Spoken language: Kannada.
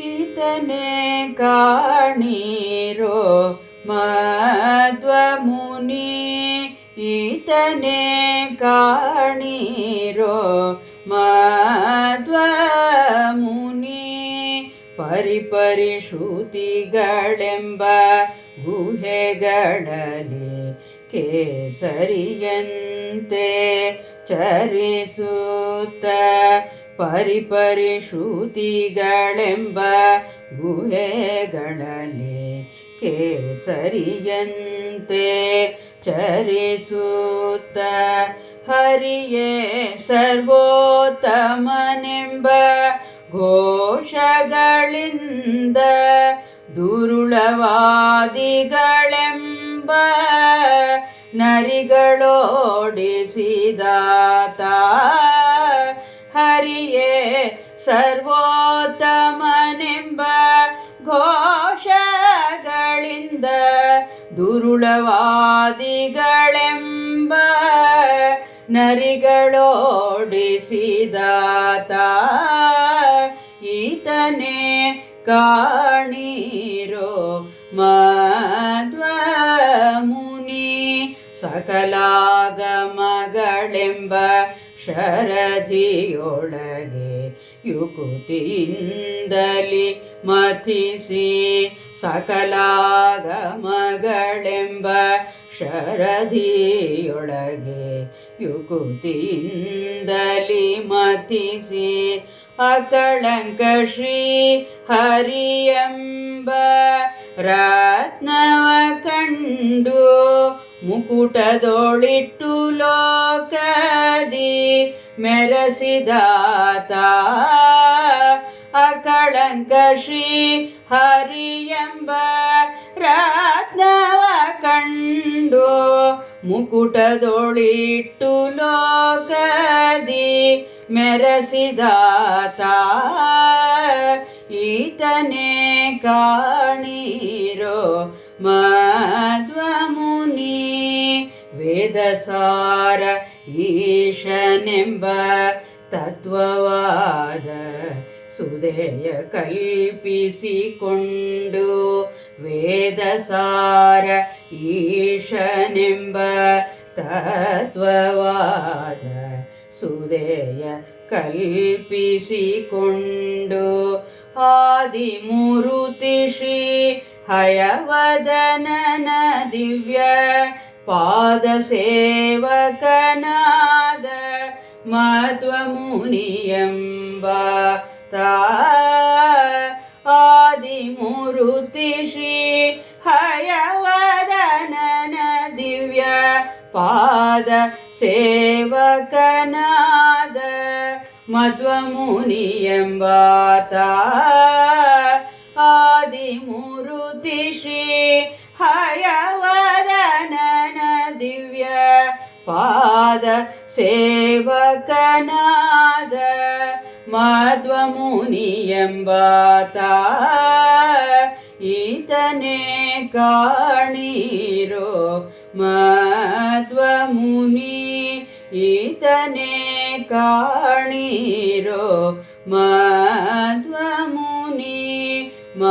ಈತನೇ ಕಾಣೀರೋ ಮಧ್ವಮುನಿ ಈತನೇ ಕಾಣೀರೋ ಪರಿಪರಿ ಪರಿಪರಿಶ್ರುತಿಗಳೆಂಬ ಗುಹೆಗಳಲ್ಲಿ ಕೇಸರಿಯಂತೆ ಚರಿಸುತ್ತ ಪರಿಪರಿಶ್ರುತಿಗಳೆಂಬ ಗುಹೆಗಳಲ್ಲಿ ಕೇಸರಿಯಂತೆ ಚರಿಸುತ್ತ ಹರಿಯೇ ಸರ್ವೋತ್ತಮನೆಂಬ ಘೋಷಗಳಿಂದ ದುರುಳವಾದಿಗಳೆಂಬ ನರಿಗಳೋಡಿಸಿದಾತ ಹರಿಯೇ ಸರ್ವೋತ್ತಮನೆಂಬ ಘೋಷಗಳಿಂದ ದುರುಳವಾದಿಗಳೆಂಬ ನರಿಗಳೋಡಿಸಿದಾತ ಈತನೇ ಕಾಣೀರೋ ಮಧ್ವಮುನಿ ಸಕಲಾಗಮಗಳೆಂಬ ಶರಧಿಯೊಳಗೆ ಯುಕುತಿಯಿಂದಲಿ ಮಥಿಸಿ ಸಕಲಾಗಮಗಳೆಂಬ ಶರಧಿಯೊಳಗೆ ಯುಕುತಿಯಿಂದಲಿ ಮಥಿಸಿ ಅಕಳಂಕ ಶ್ರೀ ಹರಿಯಂಬ ರತ್ನವ ಕಂಡು ಮುಕುಟದೊಳಿಟ್ಟು ಲೋಕದಿ ಮೆರಸಿದಾತ. ಅಕಳಂಕ ಶ್ರೀ ಹರಿಯಂಬ ರತ್ನವ ಕಂಡು ಮುಕುಟದೊಳಿಟ್ಟು ಲೋಕದಿ ಮೆರಸಿದಾತ. ಈತನೇ ಕಾಣೀರೋ ಮಧ್ವಮುನಿ ವೇದಸಾರ ಈಶನೆಂಬ ತತ್ವವಾದ ಸುದೆಯ ಕಲ್ಪಿಸಿಕೊಂಡು ವೇದಸಾರ ಈಶನೆಂಬ ತತ್ವವಾದ ಸುದೆಯ ಕಲ್ಪಿಸಿಕೊಂಡು ಆದಿಮೂರುತಿ ಶ್ರೀ ಹಯವದನನ ದಿವ್ಯ பாதசேவகநாத மத்வமுனியம்பா ஆதிமுருத்தி ஸ்ரீ ஹயவதன திவ்ய பாத சேவகநாத மத்வமுனியம்பாதா ಪಾದ ಸೇವಕನಾದ ಮಧ್ವಮುನಿಯಂಬಾತ ಈತನೇ ಕಾಣೀರೋ ಮಧ್ವಮುನಿ ಈತನೇ ಕಾಣೀರೋ ಮಧ್ವಮುನಿ ಮ